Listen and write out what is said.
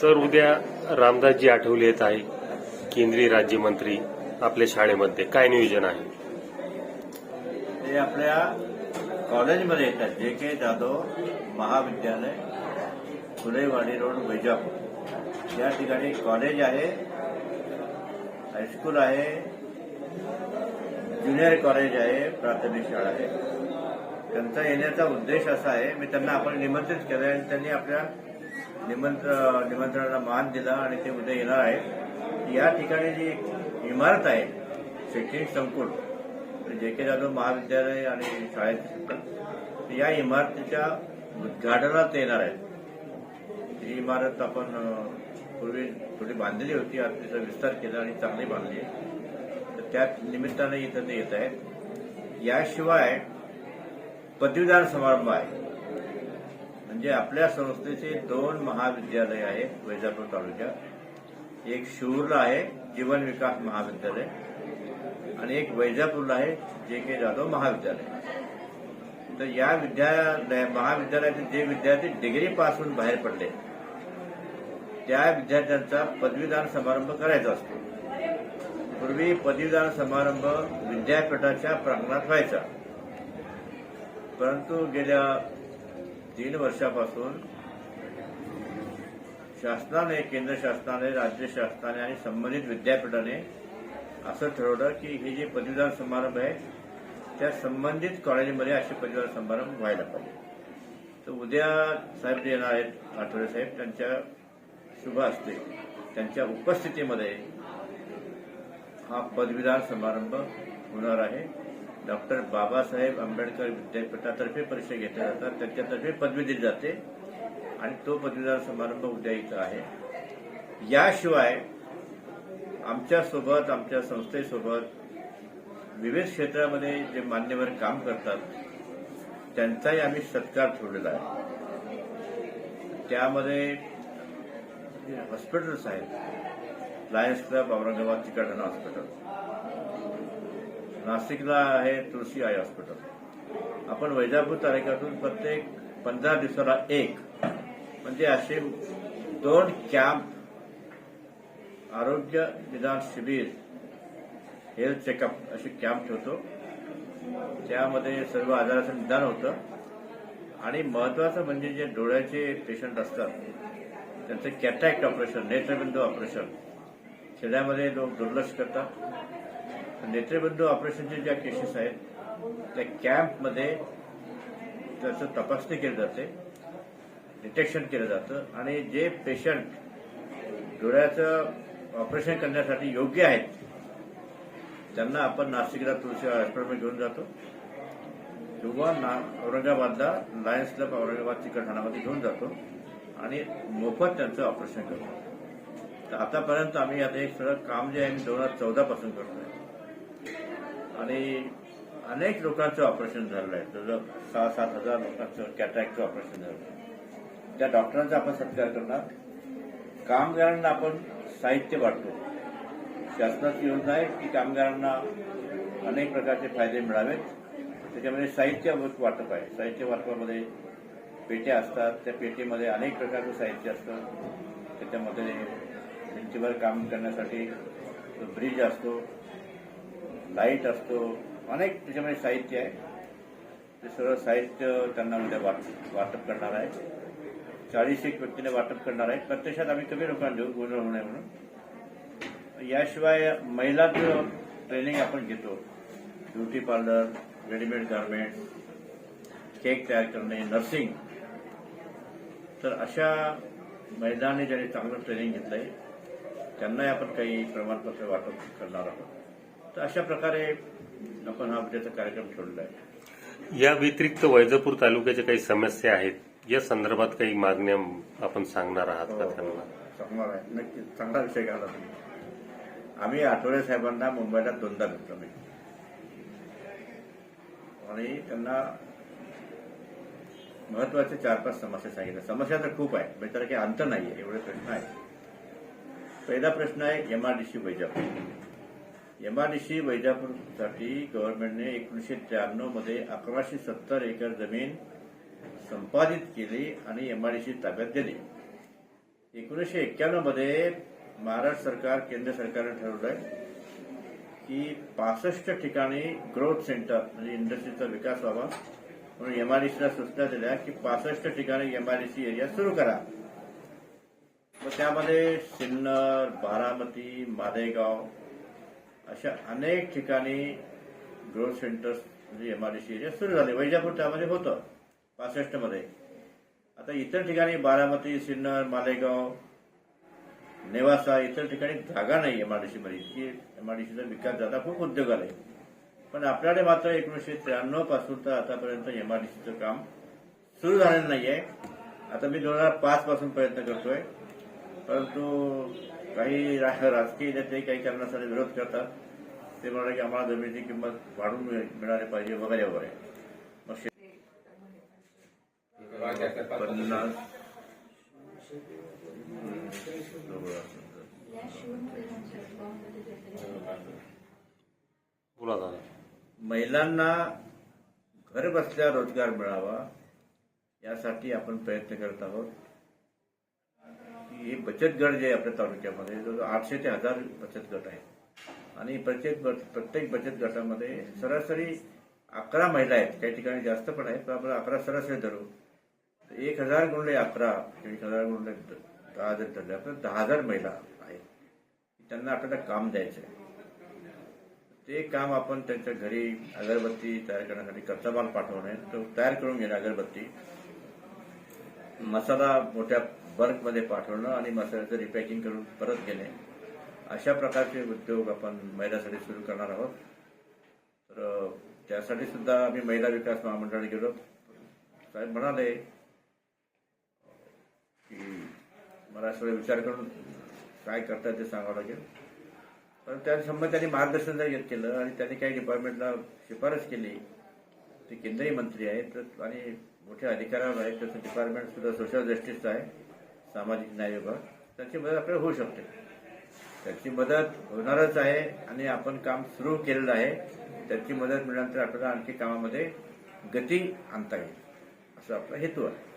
Sir उद्या रामदासजी आठवले येत आहे केंद्रीय राज्यमंत्री आपल्या शाळेमध्ये. काय नियोजन आहे? ते आपल्या कॉलेजमध्ये येतात जे के जाधव महाविद्यालय फुलेवाडी रोड वैजापूर. या ठिकाणी कॉलेज आहे हायस्कूल आहे ज्युनियर कॉलेज आहे प्राथमिक शाळा आहे. त्यांचा येण्याचा उद्देश असा आहे मी त्यांना आपण निमंत्रित केलं आणि त्यांनी आपल्या निमंत्र निमंत्रणाला मान दिला आणि ते उद्या येणार आहेत. या ठिकाणी जी एक इमारत आहे शैक्षणिक संकुल जे के जाधव महाविद्यालय आणि शाळेत या इमारतीच्या उद्घाटनात ते येणार आहेत. ही इमारत आपण पूर्वी थोडी बांधलेली होती आज तिचा विस्तार केला आणि चांगली बांधली आहे. तर त्या निमित्तानं इथं ते येत आहेत. याशिवाय पदवीदान समारंभ आहे. म्हणजे आपल्या संस्थेचे दोन महाविद्यालय आहेत वैजापूर तालुक्यात. एक शिवूरला आहे जीवन विकास महाविद्यालय आणि एक वैजापूरला आहे जे के जाधव महाविद्यालय. तर या विद्यालय महाविद्यालयातील जे विद्यार्थी डिग्री पास होऊन बाहेर पडले त्या विद्यार्थ्यांचा पदवीदान समारंभ करायचा असतो. पूर्वी पदवीदान समारंभ विद्यापीठाच्या प्रांगणात व्हायचा. परंतु गेल्या तीन वर्षापासून शासनाने केंद्र शासनाने राज्य शासनाने आणि संबंधित विद्यापीठाने असं ठरवलं की हे जे पदवीदान समारंभ आहे त्या संबंधित कॉलेजमध्ये असे पदवीदान समारंभ व्हायला पाहिजे. तर उद्या साहेब येणार आहेत आठवडे साहेब त्यांच्या शुभ असते त्यांच्या उपस्थितीमध्ये हा पदवीदान समारंभ होणार आहे. डॉक्टर बाबासाहेब आंबेडकर विद्यापीठातर्फे परीक्षा घेतल्या जातात. त्यांच्यातर्फे पदवी दिली जाते. आणि तो पदवीदान समारंभ उद्या इथं आहे. याशिवाय आमच्यासोबत आमच्या संस्थेसोबत विविध क्षेत्रामध्ये जे मान्यवर काम करतात त्यांचाही आम्ही सत्कार ठेवलेला आहे. त्यामध्ये हॉस्पिटल्स आहेत लायन्स क्लब औरंगाबाद चिकटणा हॉस्पिटल. नाशिकला आहे तुळशी आई हॉस्पिटल. आपण वैजापूर तालुक्यातून प्रत्येक पंधरा दिवसाला एक म्हणजे असे दोन कॅम्प आरोग्य निदान शिबिर हेल्थ चेकअप असे कॅम्प ठेवतो. त्यामध्ये सर्व आजाराचं निदान होतं. आणि महत्वाचं म्हणजे जे डोळ्याचे पेशंट असतात त्यांचं कॅटॅक्ट ऑपरेशन नेत्रबिंदू ऑपरेशन खेड्यामध्ये लोक दुर्लक्ष करतात. नेत्रबिंदू ऑपरेशनचे ज्या केसेस आहेत त्या कॅम्पमध्ये त्याचं तपासणी केली जाते डिटेक्शन केलं जातं आणि जे पेशंट डोळ्याचं ऑपरेशन करण्यासाठी योग्य आहेत त्यांना आपण नाशिकला तुळशी हॉस्पिटलमध्ये घेऊन जातो किंवा ना औरंगाबादला लायन्स क्लब औरंगाबाद चिकलठाणामध्ये घेऊन जातो आणि मोफत त्यांचं ऑपरेशन करतो. तर आतापर्यंत आम्ही आता एक सगळं काम जे आहे दोन हजार चौदा पासून करतोय. आणि अनेक लोकांचं ऑपरेशन झालेलं आहे. जवळ सहा सात हजार लोकांचं कॅटॅकचं ऑपरेशन झालं आहे. त्या डॉक्टरांचा आपण सत्कार करणार. कामगारांना आपण साहित्य वाटतो शासनाची योजना आहे की कामगारांना अनेक प्रकारचे फायदे मिळावेत. त्याच्यामध्ये साहित्य वाटप आहे. साहित्य वाटपामध्ये पेट्या असतात. त्या पेटीमध्ये अनेक प्रकारचं साहित्य असतं. त्याच्यामध्ये भिंतीवर काम करण्यासाठी ब्रिज असतो. लाइट असतो. अनेक त्याच्यामध्ये साहित्य आहे. ते सर्व साहित्य त्यांना उद्या वाट वाटप करणार आहे चाळीस एक व्यक्तीने वाटप करणार आहे प्रत्यक्षात आम्ही कमी लोकांना देऊ गोंधळ होऊ नये म्हणून. याशिवाय महिलांचं ट्रेनिंग आपण घेतो. Beauty parlour readymade garment cake तयार करणे नर्सिंग तर अशा महिलांनी ज्यांनी चांगलं ट्रेनिंग घेतलंय त्यांनाही आपण काही प्रमाणपत्र वाटप करणार आहोत. तर अशा प्रकारे आपण हा उद्याचा कार्यक्रम ठेवलेला आहे या व्यतिरिक्त वैजापूर तालुक्याच्या काही समस्या आहेत या संदर्भात काही मागण्या आपण सांगणार आहात का त्यांना? सांगणार आहे. नक्की चांगला विषय घाला तुम्ही. आम्ही आठवडे साहेबांना मुंबईला दोनदा भेटलो मी. आणि त्यांना महत्त्वाचे चार पाच समस्या सांगितल्या. समस्या तर खूप आहे म्हणजे त्याला काही अंत नाहीये एवढे प्रश्न आहेत. पहिला प्रश्न आहे एमआरडीसी वैजापूर. एमआरडीसी वैजापूरसाठी गव्हर्नमेंटने एकोणीशे त्र्याण्णवमध्ये अकराशे सत्तर एकर जमीन संपादित केली आणि एमआरडीसी ताब्यात दिली. एकोणीसशे एक्क्याण्णवमध्ये महाराष्ट्र सरकार केंद्र सरकारने ठरवलंय की पासष्ट ठिकाणी ग्रोथ सेंटर म्हणजे इंडस्ट्रीचा विकास व्हावा. म्हणून एमआरडीसीला सूचना दिल्या की पासष्ट ठिकाणी एमआरडीसी एरिया सुरू करा. मग त्यामध्ये सिन्नर बारामती मादेगाव अशा अनेक ठिकाणी ग्रोथ सेंटर्स म्हणजे एमआरडीसी एरिया सुरू झाले. वैजापूर त्यामध्ये होतं पासष्टमध्ये. आता इतर ठिकाणी बारामती सिन्नर मालेगाव नेवासा इतर ठिकाणी जागा नाही एमआरडीसी मध्ये इतकी एमआरडीसीचा विकास झाला खूप उद्योग आले. पण आपल्याकडे मात्र एकोणीसशे त्र्याण्णवपासून तर आतापर्यंत एमआरडीसीचं काम सुरू झालेलं नाहीये. आता मी दोन हजार पाच पासून प्रयत्न करतोय. परंतु काही राजकीय नेते काही कारणासाठी विरोध करतात. ते म्हणाले की आम्हाला जमिनीची किंमत वाढून मिळ- मिळाली पाहिजे वगैरे वगैरे. मग पन्नास. महिलांना घर बसल्या रोजगार मिळावा यासाठी आपण प्रयत्न करत आहोत. हे बचत गट जे आहे आपल्या तालुक्यामध्ये जवळजवळ आठशे ते हजार बचत गट आहेत आणि प्रत्येक प्रत्येक बचत गटामध्ये सरासरी अकरा महिला आहेत काही ठिकाणी जास्त पण आहेत पण आपण अकरा सरासरी धरू. एक हजार गुणले अकरा एक हजार गुणले दहा हजार धरले आपण दहा हजार महिला आहेत. त्यांना आपल्याला काम द्यायचं आहे ते काम आपण त्यांच्या घरी अगरबत्ती तयार करण्यासाठी कच्चा माल पाठवणे तो तयार करून घेणे अगरबत्ती. मसाला मोठ्या बल्कमध्ये पाठवणं आणि मसाल्याचं रिपॅकिंग करून परत घेणे. अशा प्रकारचे उद्योग आपण महिलासाठी सुरू करणार आहोत. तर त्यासाठी सुद्धा आम्ही महिला विकास महामंडळाने गेलो. साहेब म्हणाले की मला सगळे विचार करून काय करतात ते सांगावं लागेल. पण त्या संबंध त्यांनी मार्गदर्शन जर घेत केलं आणि त्यांनी काही डिपार्टमेंटला शिफारस केली ते केंद्रीय मंत्री आहेत तर- आणि मोठ्या अधिकाऱ्यावर आहेत. त्याचं डिपार्टमेंट सुद्धा सोशल जस्टिसचं आहे. सामाजिक न्याय विभाग त्याची मदत आपल्याला होऊ शकते. त्याची मदत होणारच आहे आणि आपण काम सुरू केलेलं आहे. त्याची मदत मिळाल्यानंतर आपल्याला आणखी कामामध्ये गती आणता येईल. असा आपला हेतू आहे.